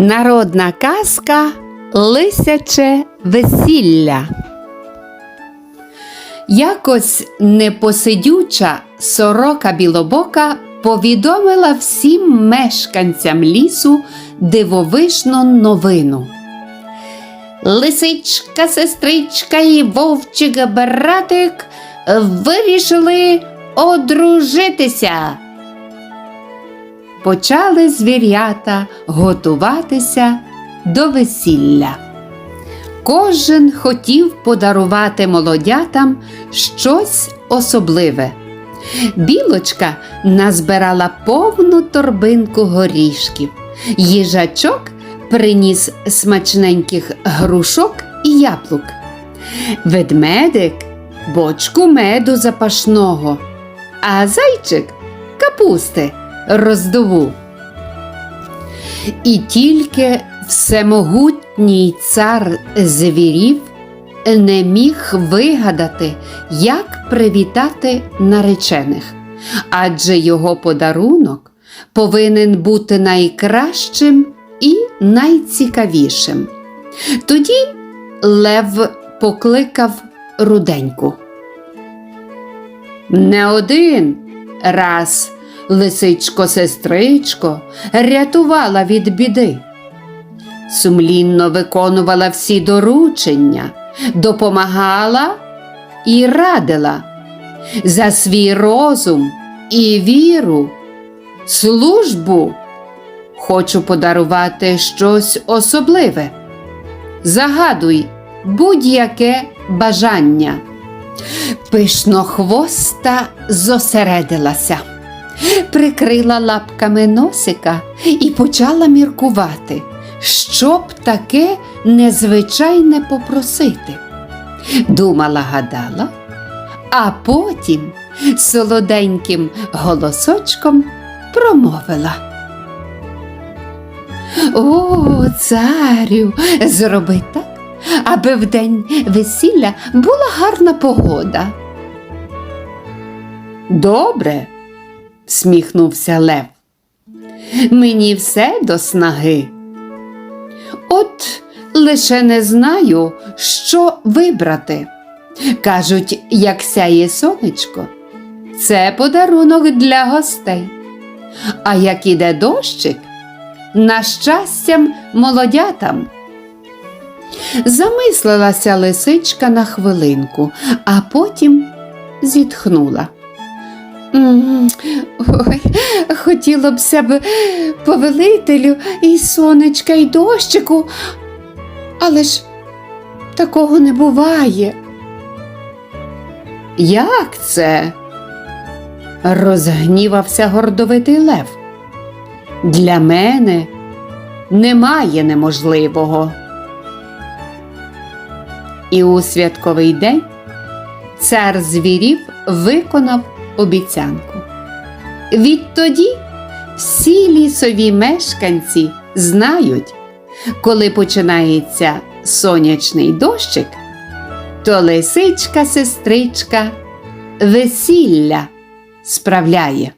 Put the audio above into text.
Народна казка Лисяче весілля. Якось непосидюча сорока білобока повідомила всім мешканцям лісу дивовижну новину. Лисичка, сестричка і вовчик братик вирішили одружитися. Почали звірята готуватися до весілля. Кожен хотів подарувати молодятам щось особливе. Білочка назбирала повну торбинку горішків. Їжачок приніс смачненьких грушок і яблук. Ведмедик бочку меду запашного, а зайчик капусти роздову. І тільки всемогутній цар звірів не міг вигадати, як привітати наречених, адже його подарунок повинен бути найкращим і найцікавішим. Тоді Лев покликав руденьку. Не один раз лисичко-сестричко рятувала від біди. Сумлінно виконувала всі доручення, допомагала і радила за свій розум і віру, службу. Хочу подарувати щось особливе. Загадуй будь-яке бажання. Пишнохвоста зосередилася, прикрила лапками носика і почала міркувати, що б таке незвичайне попросити. Думала, гадала, а потім солоденьким голосочком промовила. О, царю, зроби так, аби в день весілля була гарна погода. Добре, сміхнувся Лев. Мені все до снаги. От лише не знаю, що вибрати. Кажуть, як сяє сонечко, це подарунок для гостей. А як іде дощик, на щастям молодятам. Замислилася лисичка на хвилинку, а потім зітхнула. «М, Ой, хотіло б себе повелителю і сонечка, і дощику, але ж такого не буває. Як це? розгнівався гордовитий лев. Для мене немає неможливого. І у святковий день цар звірів виконав обіцянку. Відтоді всі лісові мешканці знають, коли починається сонячний дощик, то лисичка сестричка весілля справляє.